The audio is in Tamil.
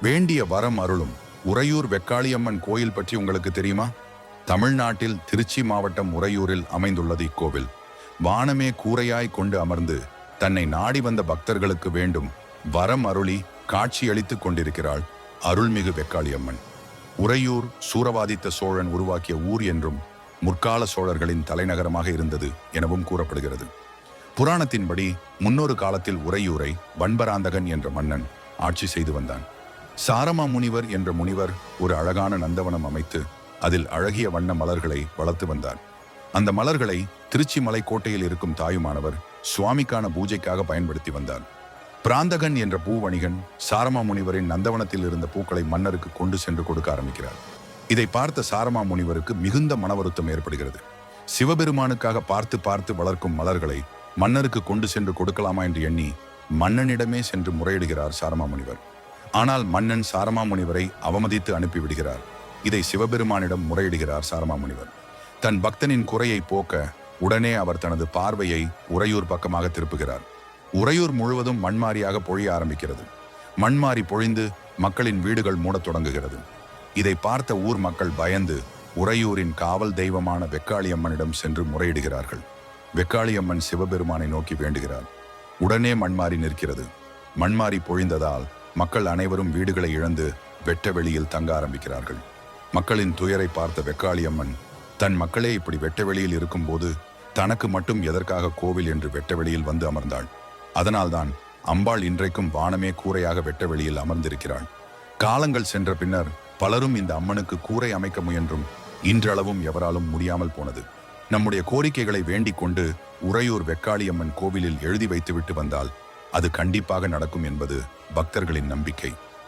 வேண்டிய வரம் அருளும். உறையூர் வெக்காளியம்மன் கோயில் பற்றி உங்களுக்கு தெரியுமா? தமிழ்நாட்டில் திருச்சி மாவட்டம் உறையூரில் அமைந்துள்ளது இக்கோவில். வானமே கூரையாய் கொண்டு அமர்ந்து தன்னை நாடி வந்த பக்தர்களுக்கு வேண்டும் வரம் அருளி காட்சியளித்துக் கொண்டிருக்கிறாள் அருள்மிகு வெக்காளியம்மன். உறையூர் சூரவாதித்த சோழன் உருவாக்கிய ஊர் என்றும் முற்கால சோழர்களின் தலைநகரமாக இருந்தது எனவும் கூறப்படுகிறது. புராணத்தின்படி முன்னொரு காலத்தில் உறையூரை வன்பராந்தகன் என்ற மன்னன் ஆட்சி செய்து வந்தான். சாரமா முனிவர் என்ற முனிவர் ஒரு அழகான நந்தவனம் அமைத்து அதில் அழகிய வண்ண மலர்களை வளர்த்து வந்தார். அந்த மலர்களை திருச்சி மலைக்கோட்டையில் இருக்கும் தாயுமானவர் சுவாமிக்கான பூஜைக்காக பயன்படுத்தி வந்தார். பிராந்தகன் என்ற பூ வணிகன் சாரமா முனிவரின் நந்தவனத்தில் இருந்த பூக்களை மன்னருக்கு கொண்டு சென்று கொடுக்க ஆரம்பிக்கிறார். இதை பார்த்த சாரமா முனிவருக்கு மிகுந்த மன வருத்தம் ஏற்படுகிறது. சிவபெருமானுக்காக பார்த்து பார்த்து வளர்க்கும் மலர்களை மன்னருக்கு கொண்டு சென்று கொடுக்கலாமா என்று எண்ணி மன்னனிடமே சென்று முறையிடுகிறார் சாரமா முனிவர். ஆனால் மன்னன் சாரமாமுனிவரை அவமதித்து அனுப்பிவிடுகிறார். இதை சிவபெருமானிடம் முறையிடுகிறார் சாரமாமுனிவர். தன் பக்தனின் குறையை போக்க உடனே அவர் தனது பார்வையை உறையூர் பக்கமாக திருப்புகிறார். உறையூர் முழுவதும் மண்மாரியாக பொழிய ஆரம்பிக்கிறது. மண்மாரி பொழிந்து மக்களின் வீடுகள் மூடத் தொடங்குகிறது. இதை பார்த்த ஊர் மக்கள் பயந்து உறையூரின் காவல் தெய்வமான வெக்காளியம்மனிடம் சென்று முறையிடுகிறார்கள். வெக்காளியம்மன் சிவபெருமானை நோக்கி வேண்டுகிறார். உடனே மண்மாரி நிற்கிறது. மண்மாரி பொழிந்ததால் மக்கள் அனைவரும் வீடுகளை இழந்து வெட்ட வெளியில் தங்க ஆரம்பிக்கிறார்கள். மக்களின் துயரை பார்த்த வெக்காளியம்மன் தன் மக்களே இப்படி வெட்ட வெளியில் இருக்கும்போது தனக்கு மட்டும் எதற்காக கோவில் என்று வெட்ட வெளியில் வந்து அமர்ந்தாள்? அதனால்தான் அம்பாள் இன்றைக்கும் வானமே கூரையாக வெட்ட வெளியில் அமர்ந்திருக்கிறாள். காலங்கள் சென்ற பின்னர் பலரும் இந்த அம்மனுக்கு கூரை அமைக்க முயன்றும் இன்றளவும் எவராலும் முடியாமல் போனது. நம்முடைய கோரிக்கைகளை வேண்டிக் கொண்டு உறையூர் வெக்காளியம்மன் கோவிலில் எழுதி வைத்துவிட்டு வந்தால் அது கண்டிப்பாக நடக்கும் என்பது பக்தர்களின் நம்பிக்கை.